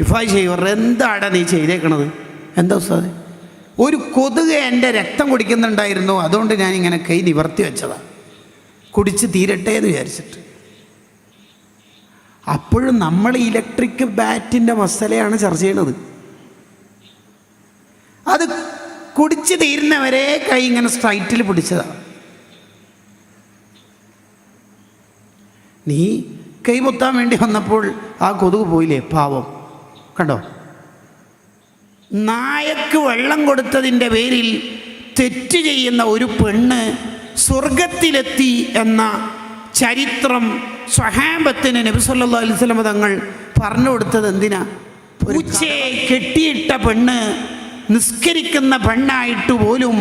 ഇഫായ് ചെയ്യവർ എന്താടാ നീ ചെയ്തേക്കണത്? എന്താ ഉസ്താദ്? ഒരു കൊതുക് എന്റെ രക്തം കുടിക്കുന്നുണ്ടായിരുന്നു. അതുകൊണ്ട് ഞാൻ ഇങ്ങനെ കൈ നിവർത്തി വെച്ചതാണ് കുടിച്ച് തീരട്ടെ എന്ന് വിചാരിച്ചിട്ട്. അപ്പോഴും നമ്മൾ ഇലക്ട്രിക് ബാറ്റിന്റെ മസലയാണ് ചർച്ച ചെയ്യണത്. അത് കുടിച്ച് തീരുന്നവരെ കൈ ഇങ്ങനെ സ്ട്രൈറ്റിൽ പിടിച്ചതാണ് നീ കൈ മുത്താൻ വേണ്ടി വന്നപ്പോൾ ആ കൊതുക് പോയില്ലേ? പാവം. കണ്ടോ? നായക്ക് വെള്ളം കൊടുത്തതിന്റെ പേരിൽ തെറ്റ് ചെയ്യുന്ന ഒരു പെണ്ണ് സ്വർഗത്തിലെത്തി എന്ന ചരിത്രം സ്വഹാബത്തിന് നബിസല്ലാ അലൈവലമ തങ്ങൾ പറഞ്ഞു കൊടുത്തത് എന്തിനാ? പൂച്ചയെ കെട്ടിയിട്ട പെണ്ണ് നിസ്കരിക്കുന്ന പെണ്ണായിട്ട് പോലും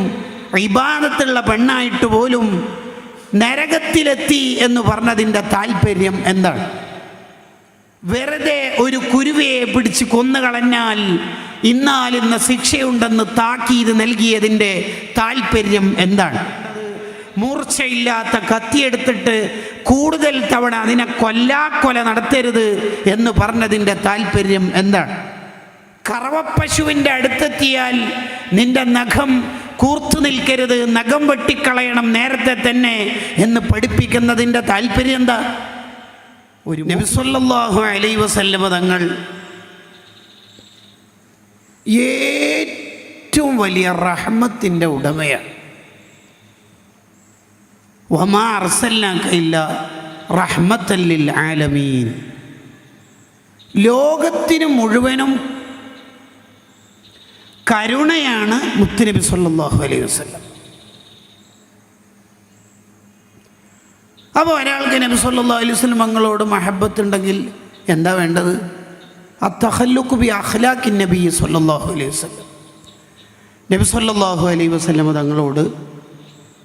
ഇബാദത്തുള്ള പെണ്ണായിട്ട് പോലും നരകത്തിലെത്തി എന്ന് പറഞ്ഞതിന്റെ താല്പര്യം എന്താണ്? വെറുതെ ഒരു കുരുവയെ പിടിച്ച് കൊന്നുകളഞ്ഞാൽ ഇന്നാലിന്ന ശിക്ഷയുണ്ടെന്ന് താക്കീത് നൽകിയതിന്റെ താല്പര്യം എന്താണ്? മൂർച്ചയില്ലാത്ത കത്തിയെടുത്തിട്ട് കൂടുതൽ തവണ അതിനെ കൊല്ലാക്കൊല നടത്തരുത് എന്ന് പറഞ്ഞതിന്റെ താല്പര്യം എന്താണ്? കറവപ്പശുവിന്റെ അടുത്തെത്തിയാൽ നിന്റെ നഖം കൂർത്തു നിൽക്കരുത് നഖം വെട്ടിക്കളയണം നേരത്തെ തന്നെ എന്ന് പഠിപ്പിക്കുന്നതിന്റെ താല്പര്യം എന്താ? ഒരു നബിസ്വല്ലാഹു അലൈ വസല്ലമ തങ്ങൾ ഏറ്റവും വലിയ റഹ്മത്തിന്റെ ഉടമയാണ്. വമാ അർസല്ലാക്കയില്ല റഹ്മത്തല്ലിൽ ആലമീൻ. ലോകത്തിന് മുഴുവനും കരുണയാണ് മുത്തുനബി സല്ലല്ലാഹു അലൈഹി വസല്ലം. അപ്പോൾ ഒരാൾക്ക് നബി സല്ലാ വസല്ലം മങ്ങളോട് മഹബത്തുണ്ടെങ്കിൽ എന്താ വേണ്ടത്? അത്തഹല്ലുക്ക് ബി അഖ്ലാഖിൻ നബി സല്ലല്ലാഹു അലൈഹി വസ്ലം നബി സല്ലാഹു അലൈഹി വസ്ലം തങ്ങളോട്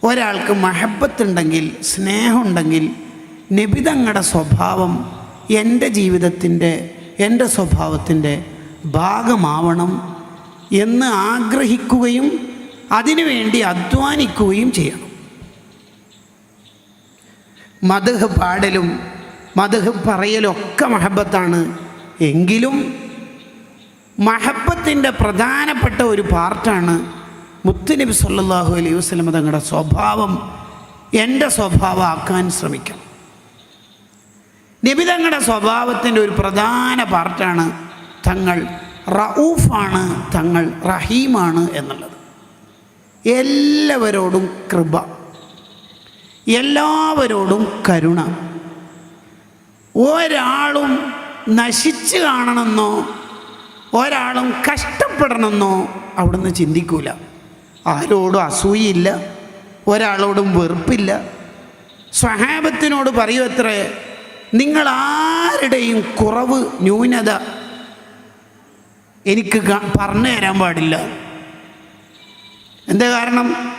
ഒരാൾക്ക് മഹബത്തുണ്ടെങ്കിൽ സ്നേഹമുണ്ടെങ്കിൽ നബി തങ്ങളുടെ സ്വഭാവം എന്റെ ജീവിതത്തിന്റെ എന്റെ സ്വഭാവത്തിന്റെ ഭാഗമാവണം എന്ന് ആഗ്രഹിക്കുകയും അതിനുവേണ്ടി അധ്വാനിക്കുകയും ചെയ്യണം. മധുഹ് പാടലും മധുഹ് പറയലും ഒക്കെ മഹബത്താണ്. എങ്കിലും മഹബത്തിന്റെ പ്രധാനപ്പെട്ട ഒരു പാർട്ടാണ് മുത്തുനബി സല്ലാഹു അലൈഹി വസ്ലം തങ്ങളുടെ സ്വഭാവം എന്റെ സ്വഭാവമാക്കാൻ ശ്രമിക്കണം. നബി തങ്ങളുടെ സ്വഭാവത്തിന്റെ ഒരു പ്രധാന പാർട്ടാണ് തങ്ങൾ റഊഫാണ് തങ്ങൾ റഹീമാണ് എന്നുള്ളത്. എല്ലാവരോടും കൃപ. എല്ലാവരോടും കരുണ. ഒരാളും നശിച്ചു കാണണമെന്നോ ഒരാളും കഷ്ടപ്പെടണമെന്നോ അവിടുന്ന് ചിന്തിക്കൂല. ആരോടും അസൂയില്ല ഒരാളോടും വെറുപ്പില്ല. സ്വഹാബത്തിനോട് പറയൂ എത്ര നിങ്ങൾ ആരുടെയും കുറവ് ന്യൂനത എനിക്ക് പറഞ്ഞു തരാൻ പാടില്ല. എന്താ കാരണം?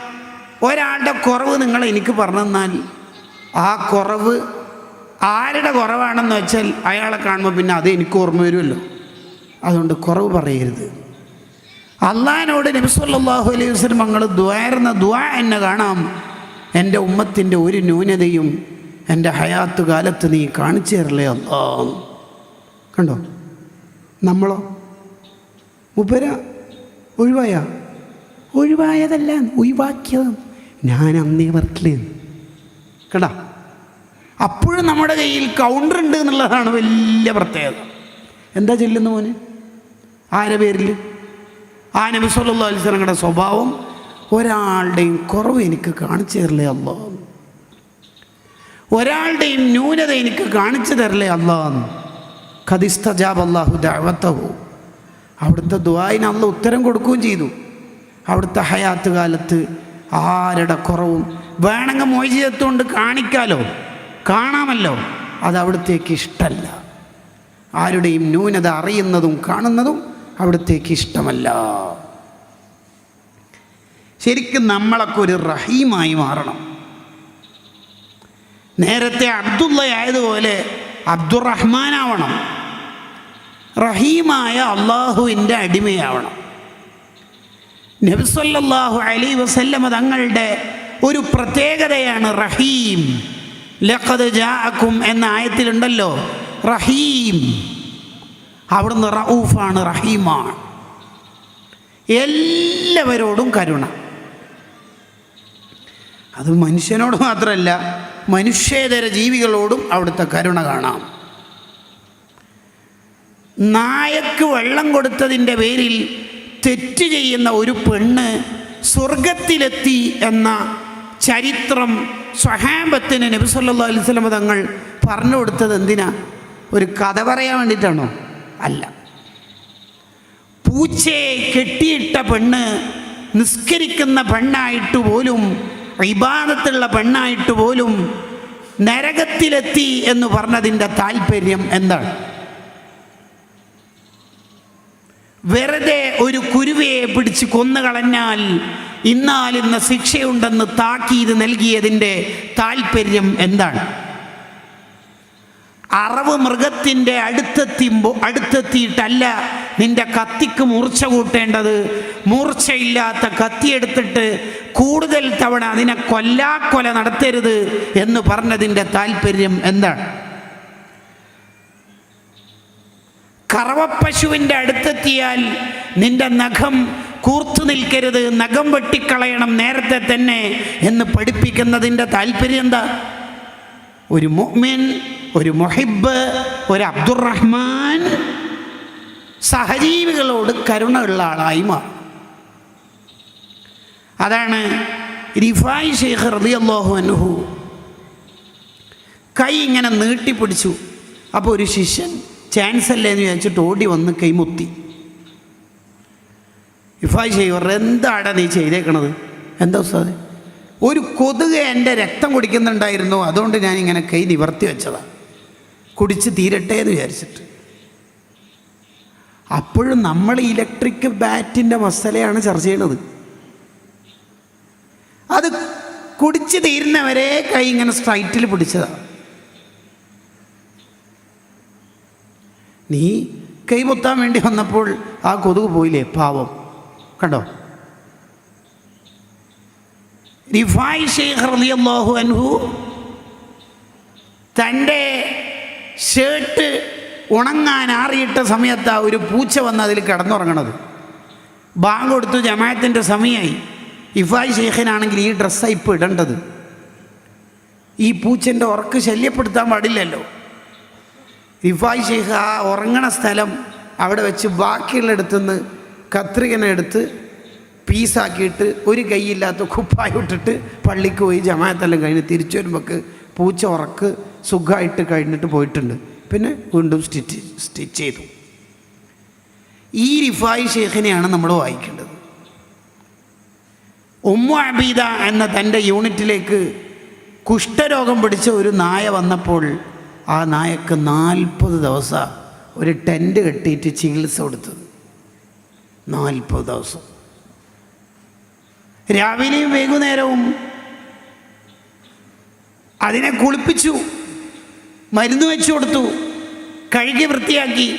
ഒരാളുടെ കുറവ് നിങ്ങൾ എനിക്ക് പറഞ്ഞു തന്നാൽ ആ കുറവ് ആരുടെ കുറവാണെന്ന് വെച്ചാൽ അയാളെ കാണുമ്പോൾ പിന്നെ അത് എനിക്ക് ഓർമ്മ വരുമല്ലോ. അതുകൊണ്ട് കുറവ് പറയരുത്. അള്ളഹാനോട് നബിസ്വല്ലാഹു അലൈഹി വസ്ലം മങ്ങൾ ദ്വാരുന്ന ദ്വാ എന്നെ കാണാം. എന്റെ ഉമ്മത്തിന്റെ ഒരു ന്യൂനതയും എന്റെ ഹയാത്ത് കാലത്ത് നീ കാണിച്ചു തരലേ അല്ലാ കണ്ടോ? നമ്മളോ? മുപ്പര ഒഴിവായ? ഒഴിവായതല്ല ഒഴിവാക്കിയത്. ഞാൻ അന്നേ വർക്കിൽ കേട്ടാ? അപ്പോഴും നമ്മുടെ കയ്യിൽ കൗണ്ടർ ഉണ്ട് എന്നുള്ളതാണ് വലിയ പ്രത്യേകത. എന്താ ചെല്ലുന്ന മോന്? ആരെ പേരിൽ ആ നബി സല്ലല്ലാഹു അലൈഹി വസല്ലമയുടെ സ്വഭാവം ഒരാളുടെയും കുറവ് എനിക്ക് കാണിച്ചു തരലേ അല്ല ഒരാളുടെയും ന്യൂനത എനിക്ക് കാണിച്ചു തരലേ ഖദിസ്ത ഖദിസ്തജാബ് അല്ലാഹു ദഅവത്തഹു അവിടുത്തെ ദുബായിന് അന്ന് ഉത്തരം കൊടുക്കുകയും ചെയ്തു. അവിടുത്തെ ഹയാത്ത് കാലത്ത് ആരുടെ കുറവും? വേണമെങ്കിൽ മോചിതത്വമുണ്ട് കാണിക്കാലോ? കാണാമല്ലോ. അത് അവിടത്തേക്ക് ഇഷ്ടമല്ല ആരുടെയും ന്യൂനത അറിയുന്നതും കാണുന്നതും അവിടത്തേക്ക് ഇഷ്ടമല്ല. ശരിക്കും നമ്മളൊക്കെ ഒരു റഹീമായി മാറണം. നേരത്തെ അബ്ദുള്ള ആയതുപോലെ അബ്ദുറഹ്മാനാവണം. റഹീമായ അള്ളാഹുവിന്റെ അടിമയാവണം. നബിസല്ലാഹു അലി വസല്ലമ തങ്ങളുടെ ഒരു പ്രത്യേകതയാണ് റഹീം. ലഖദ് ജാഅക്കും എന്ന ആയത്തിലുണ്ടല്ലോ റഹീം. അവിടുന്ന് റഊഫാണ് റഹീമാണ്. എല്ലാവരോടും കരുണ. അത് മനുഷ്യനോട് മാത്രമല്ല മനുഷ്യേതര ജീവികളോടും അവിടുത്തെ കരുണ കാണാം. നായക്ക് വെള്ളം കൊടുത്തതിന്റെ പേരിൽ തെറ്റ് ചെയ്യുന്ന ഒരു പെണ്ണ് സ്വർഗത്തിലെത്തി എന്ന ചരിത്രം സ്വഹാബത്തിന് നബി സല്ലാ അലൈഹി വസല്ലം തങ്ങൾ പറഞ്ഞു കൊടുത്തത് എന്തിനാ? ഒരു കഥ പറയാൻ വേണ്ടിയിട്ടാണോ? അല്ല. പൂച്ചയെ കെട്ടിയിട്ട പെണ്ണ് നിസ്കരിക്കുന്ന പെണ്ണായിട്ട് പോലും ഇബാദത്തുള്ള പെണ്ണായിട്ട് പോലും നരകത്തിലെത്തി എന്ന് പറഞ്ഞതിന്റെ താല്പര്യം എന്താണ്? വെറുതെ ഒരു കുരുവയെ പിടിച്ച് കൊന്നുകളഞ്ഞാൽ ഇന്നാലിന്ന ശിക്ഷയുണ്ടെന്ന് താക്കീത് നൽകിയതിന്റെ താല്പര്യം എന്താണ്? അറവ് മൃഗത്തിന്റെ അടുത്തെത്തിയുമ്പോൾ അടുത്തെത്തിയിട്ടല്ല നിന്റെ കത്തിക്ക് മൂർച്ച കൂട്ടേണ്ടത്. മൂർച്ചയില്ലാത്ത കത്തിയെടുത്തിട്ട് കൂടുതൽ തവണ അതിനെ കൊല്ലാക്കൊല നടത്തരുത് എന്ന് പറഞ്ഞതിന്റെ താല്പര്യം എന്താണ്? കറവപ്പശുവിന്റെ അടുത്തെത്തിയാൽ നിന്റെ നഖം കൂർത്തു നിൽക്കരുത് നഖം വെട്ടിക്കളയണം നേരത്തെ തന്നെ എന്ന് പഠിപ്പിക്കുന്നതിന്റെ താല്പര്യം എന്താ? ഒരു മുഅ്മിൻ ഒരു മൊഹിബ് ഒരു അബ്ദുറഹ്മാൻ സഹജീവികളോട് കരുണയുള്ള ആളായി അതാണ് റിഫായ് ഷെയ്ഖ് അള്ളാഹു അനുഹു കൈ ഇങ്ങനെ നീട്ടിപ്പിടിച്ചു. അപ്പോൾ ഒരു ശിഷ്യൻ ചാൻസ് അല്ലേ എന്ന് വിചാരിച്ചിട്ട് ഓടി വന്ന് കൈമുത്തി ഇഫായ് ചെയ്യുവർ എന്താടാ നീ ചെയ്തേക്കണത്? എന്താ ഉസ്താദ്? ഒരു കൊതുക് എന്റെ രക്തം കുടിക്കുന്നുണ്ടായിരുന്നു അതുകൊണ്ട് ഞാൻ ഇങ്ങനെ കൈ നിവർത്തി വെച്ചതാണ് കുടിച്ച് തീരട്ടെ എന്ന് വിചാരിച്ചിട്ട്. അപ്പോഴും നമ്മൾ ഇലക്ട്രിക് ബാറ്റിന്റെ മസലയാണ് ചർച്ച ചെയ്യണത്. അത് കുടിച്ച് തീരുന്നവരെ കൈ ഇങ്ങനെ സ്ട്രൈറ്റിൽ പിടിച്ചതാണ് നീ കൈമുത്താൻ വേണ്ടി വന്നപ്പോൾ ആ കൊതുക് പോയില്ലേ? പാവം. കണ്ടോ? അൻഹു തന്റെ ഷർട്ട് ഉണങ്ങാൻ ആറിയിട്ട സമയത്താ ഒരു പൂച്ച വന്ന് അതിൽ കിടന്നുറങ്ങണത്. ബാങ്ക് കൊടുത്തു ജമാഅത്തിന്റെ സമയമായി ഇഫായ് ഷെയ്ഖിനാണെങ്കിൽ ഈ ഡ്രസ്സാണ് ഇപ്പോൾ ഇടേണ്ടത്. ഈ പൂച്ചന്റെ ഉറക്ക് ശല്യപ്പെടുത്താൻ പാടില്ലല്ലോ. ഇഫായ് ഷെയ്ഖ് ആ ഉറങ്ങണ സ്ഥലം അവിടെ വെച്ച് ബാക്കിയുള്ളിടത്തുനിന്ന് കത്രികനെ എടുത്ത് പീസാക്കിയിട്ട് ഒരു കൈയില്ലാത്ത കുപ്പായി ഇട്ടിട്ട് പള്ളിക്ക് പോയി ജമാഅത്തെല്ലാം കഴിഞ്ഞ് തിരിച്ചു വരുമ്പോൾ പൂച്ച ഉറക്ക് സുഖമായിട്ട് കഴിഞ്ഞിട്ട് പോയിട്ടുണ്ട്. പിന്നെ വീണ്ടും സ്റ്റിച്ച് സ്റ്റിച്ച് ചെയ്തു. ഈ റിഫായ് ഷെയ്ഖിനെയാണ് നമ്മൾ വായിക്കേണ്ടത്. ഉമ്മു അബീദ എന്ന തന്റെ യൂണിറ്റിലേക്ക് കുഷ്ഠരോഗം പിടിച്ച ഒരു നായ വന്നപ്പോൾ ആ നായക്ക് നാൽപ്പത് ദിവസം ഒരു ടെന്റ് കെട്ടിയിട്ട് ചികിത്സ കൊടുത്തു നാൽപ്പത് ദിവസം. രാവിലെയും വൈകുന്നേരവും അതിനെ കുളിപ്പിച്ചു മരുന്ന് വെച്ചു കൊടുത്തു കഴുകി വൃത്തിയാക്കി.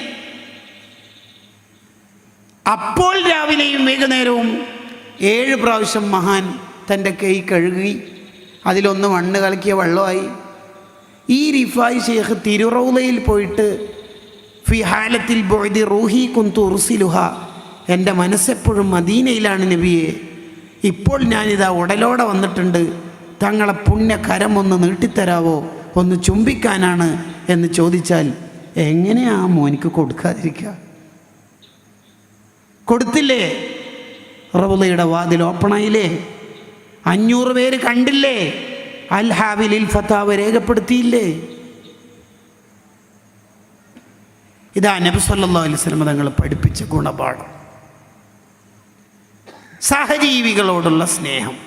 അപ്പോൾ രാവിലെയും വൈകുന്നേരവും ഏഴ് പ്രാവശ്യം മഹാൻ തന്റെ കൈ കഴുകി അതിലൊന്ന് മണ്ണ് കലക്കിയ വെള്ളമായി. ഈ റിഫായ് ഷെയ്ഖ് തിരുറൗലയിൽ പോയിട്ട് ഫി ഹാലത്തിൽ ബോയ്തി റൂഹി കുന്തു ഉറുസിലുഹ എന്റെ മനസ്സെപ്പോഴും മദീനയിലാണ് നബിയെ. ഇപ്പോൾ ഞാനിതാ ഉടലോടെ വന്നിട്ടുണ്ട് തങ്ങളെ പുണ്യ കരം ഒന്ന് നീട്ടിത്തരാവോ ഒന്ന് ചുംബിക്കാനാണ് എന്ന് ചോദിച്ചാൽ എങ്ങനെയാ മോനിക്ക് കൊടുക്കാതിരിക്കുക? കൊടുത്തില്ലേ? റബുലയുടെ വാതിൽ ഓപ്പണായില്ലേ അഞ്ഞൂറ് പേര് കണ്ടില്ലേ? അൽ ഹാവിലിൽ ഫത്താവ് രേഖപ്പെടുത്തിയില്ലേ? ഇതാ നബി സല്ലാ അലൈഹി വസല്ലം തങ്ങൾ പഠിപ്പിച്ച ഗുണപാഠം. സഹജീവികളോടുള്ള സ്നേഹം.